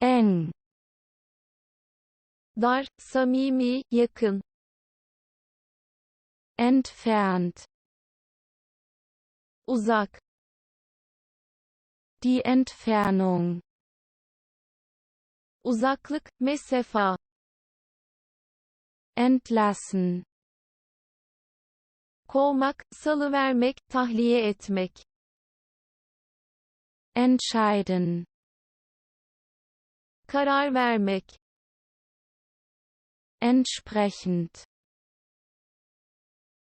eng dar, samimi, yakın, entfernt. Uzak, die Entfernung. Uzaklık, mesafa, entlassen. Kovmak, salıvermek, tahliye etmek, entscheiden karar vermek, entsprechend.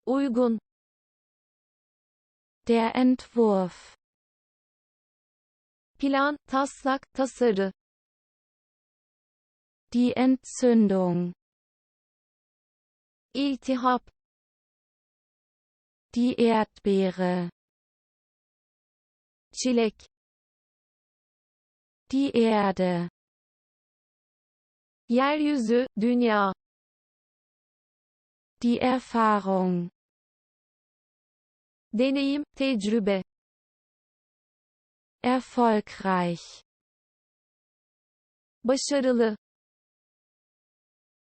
Uygun, der Entwurf. Plan, taslak, tasarı, die Entzündung. Iltihap, die Erdbeere. Çilek, die Erde yeryüzü, dünya, die Erfahrung. Deneyim, tecrübe, erfolgreich. Başarılı,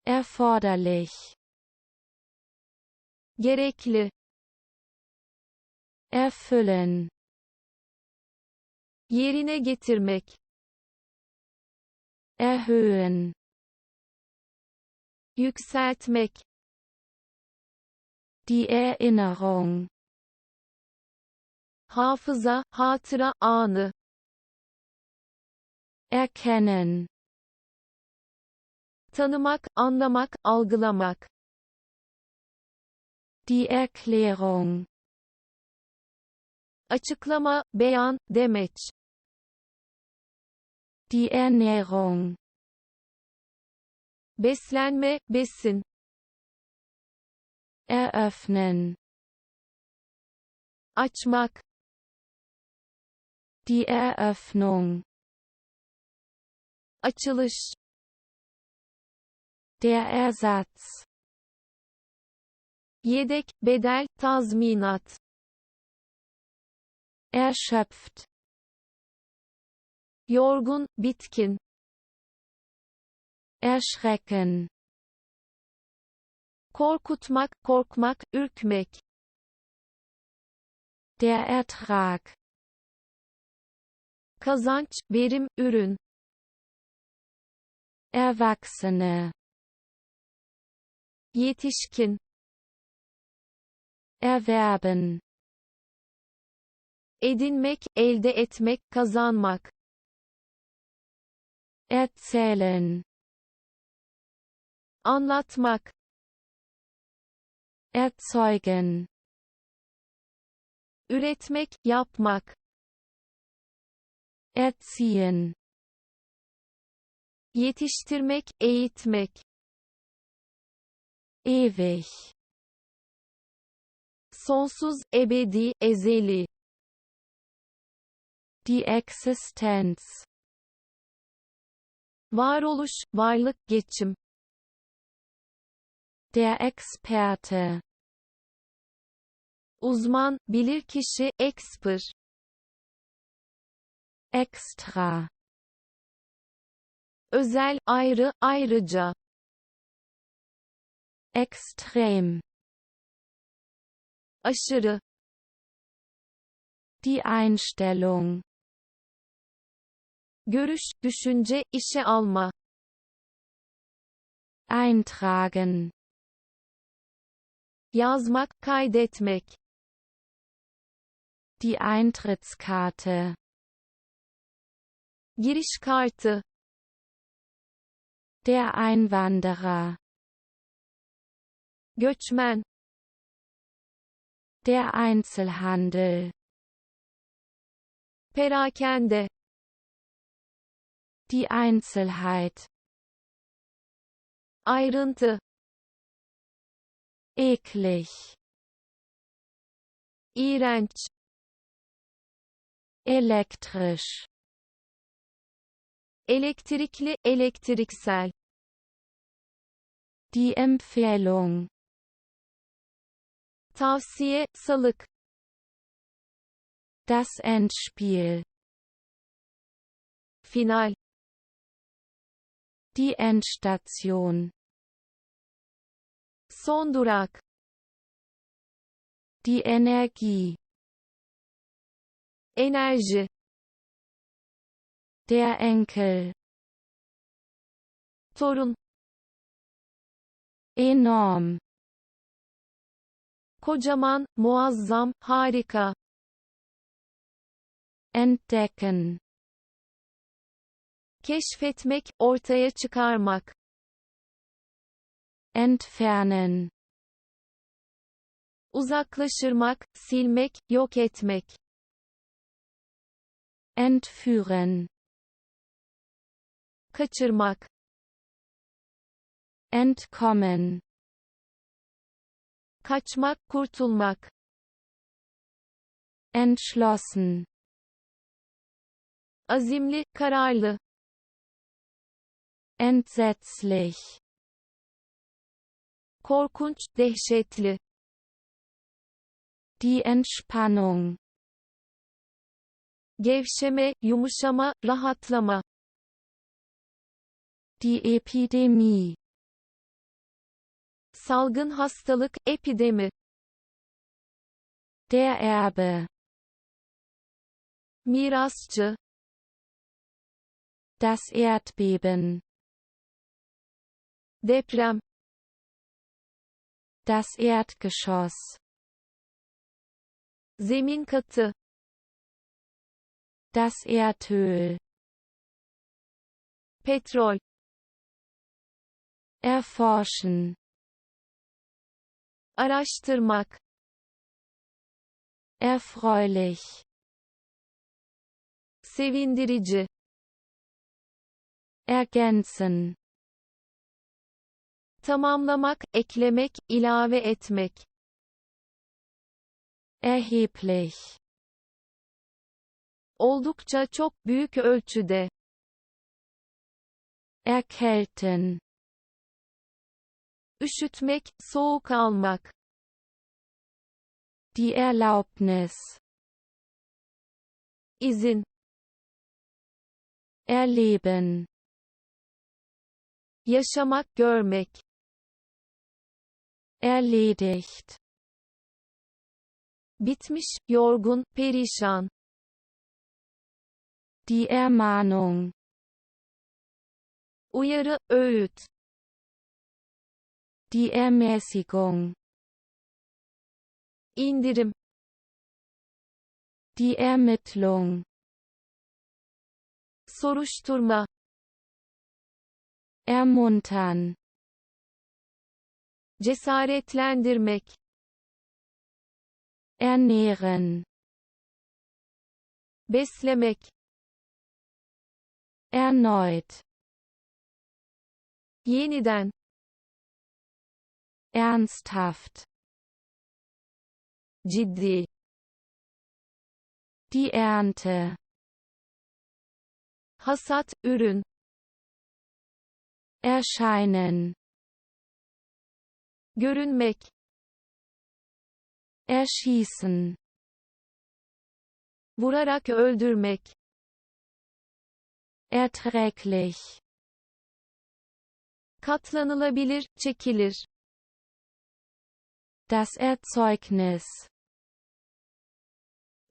erforderlich. Gerekli, erfüllen. Yerine getirmek, erhöhen yükseltmek, die Erinnerung hafıza, hatıra, anı, erkennen tanımak, anlamak, algılamak, die Erklärung açıklama, beyan, demeç, die Ernährung beslenme, besin, eröffnen. Açmak, die Eröffnung. Açılış, der Ersatz. Yedek, bedel, tazminat, erschöpft. Yorgun, bitkin, erschrecken. Korkutmak, korkmak, ürkmek, der Ertrag. Kazanç, verim, ürün, Erwachsene. Yetişkin, erwerben. Edinmek, elde etmek, kazanmak, erzählen anlatmak, erzeugen. Üretmek, yapmak, erziehen. Yetiştirmek, eğitmek, ewig. Sonsuz, ebedi, ezeli, die Existenz. Varoluş, varlık, geçim, der Experte. Uzman, bilirkişi, expert, extra özel, ayrı, ayrıca, extrem aşırı, die Einstellung. Görüş, düşünce, işe alma, eintragen yazmak, kaydetmek, die Eintrittskarte. Giriş kartı, der Einwanderer. Göçmen, der Einzelhandel. Perakende, die Einzelheit. Ayrıntı, eklig. Iğrenç, elektrisch. Elektrikli, elektriksel, die Empfehlung. Tavsiye, salık, das Endspiel. Final, Die Endstation. Son durak. Die Energie. Enerji. Der Enkel. Torun. Enorm. Kocaman, muazzam, harika. Entdecken. Keşfetmek, ortaya çıkarmak. Entfernen. Uzaklaşırmak, silmek, yok etmek. Entführen. Kaçırmak. Entkommen. Kaçmak, kurtulmak. Entschlossen. Azimli, kararlı. Entsetzlich. Korkunç, dehşetli. Die Entspannung. Gevşeme, yumuşama, rahatlama. Die Epidemie. Salgın hastalık, epidemi. Der Erbe. Mirasçı. Das Erdbeben. Deprem. Das Erdgeschoss. Zemin katı. Das Erdöl. Petrol. Erforschen. Araştırmak. Erfreulich. Sevindirici. Ergänzen. Tamamlamak, eklemek, ilave etmek. Erheblich. Oldukça çok büyük ölçüde. Erkälten. Üşütmek, soğuk almak. Die Erlaubnis. İzin. Erleben. Yaşamak, görmek. Erledigt. Bitmiş, yorgun, perişan. Die Ermahnung. Uyarı, öğüt. Die Ermäßigung. İndirim. Die Ermittlung. Soruşturma. Ermuntern. Cesaretlendirmek. Ernähren. Beslemek. Erneut. Yeniden. Ernsthaft. Ciddi. Die Ernte. Hasat, ürün. Erscheinen. Görünmek. Erschießen. Vurarak öldürmek. Erträglich. Katlanılabilir, çekilir. Das Erzeugnis.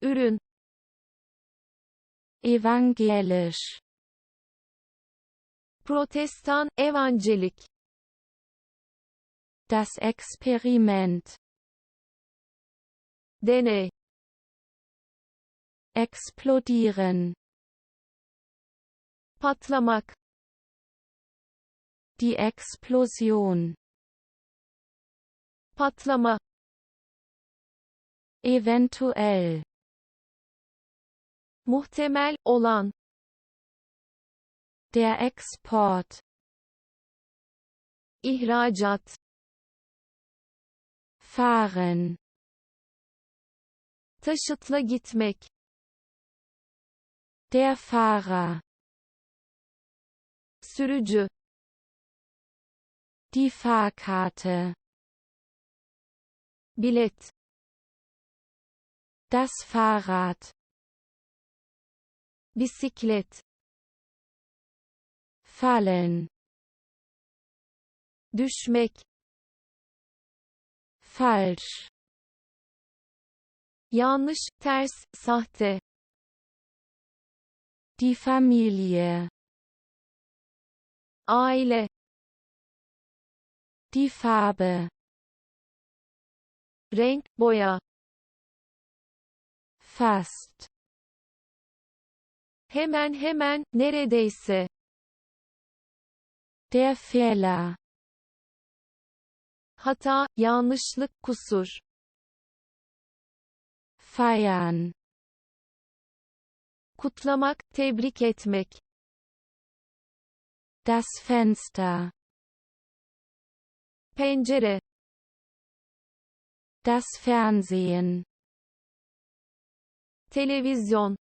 Ürün. Evangelisch. Protestan, evangelik. Das Experiment. Deney. Explodieren. Patlamak. Die Explosion. Patlama. Eventuell. Muhtemel olan. Der Export. ihracat. Fahren. Taşıtla gitmek. Der Fahrer. Sürücü. Die Fahrkarte. Bilet. Das Fahrrad. Bisiklet. Fallen. Düşmek. Falsch, Yanlış, ters, sahte. die Familie, Aile. die Farbe, Renk, boya. fast, Hemen hemen, neredeyse. der Fehler, Hata, yanlışlık, kusur. feiern, Kutlamak, tebrik etmek. das Fenster, Pencere. das Fernsehen, Televizyon.